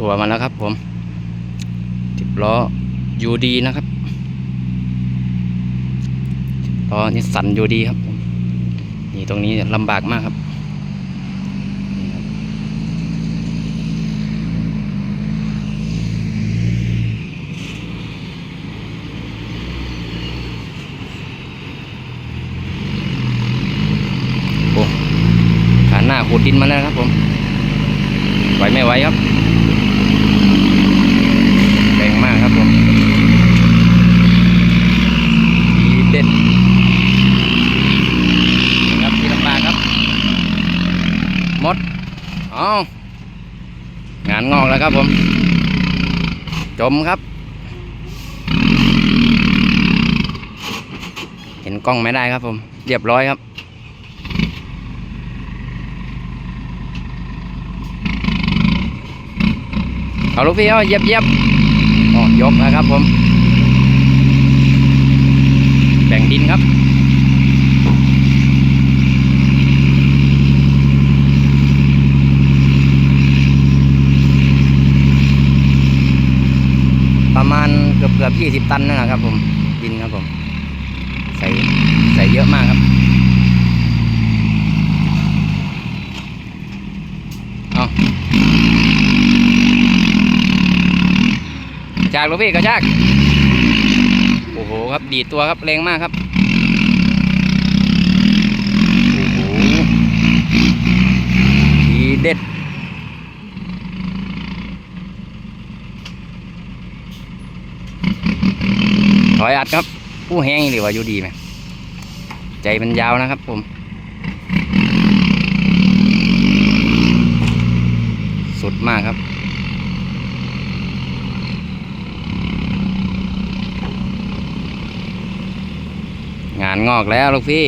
ตัวมาแล้วครับผมสิบล้อยูดีนะครับสิบล้อนี่สันยูดีครับนี่ตรงนี้ลำบากมากครับโอ้ขาหน้าขูดดินมาแล้วครับผม ไหวไม่ไหวครับแรงมากครับผมดีเด็ดนี่ครับที่ลำบากครับ หมดเอางานงอกแล้วครับผม จมครับ เห็นกล้องไม่ได้ครับผม เรียบร้อยครับ เอาลูกพี่เอาเยียบเยียบอ๋อยกนะครับผม แบ่งดินครับ ประมาณเกือบเกือบยี่สิบตันนั่นแหละครับผมดินครับผม ใส่ใส่เยอะมากครับเอาจากลูกพี่กระชากโอ้โหครับดีดตัวครับแรงมากครับโอ้โหดีเด็ด ถอยอัดครับผู้แห้งหรือว่าอยู่ดีไหมใจมันยาวนะครับผม สุดมากครับงานงอกแล้วลูกพี่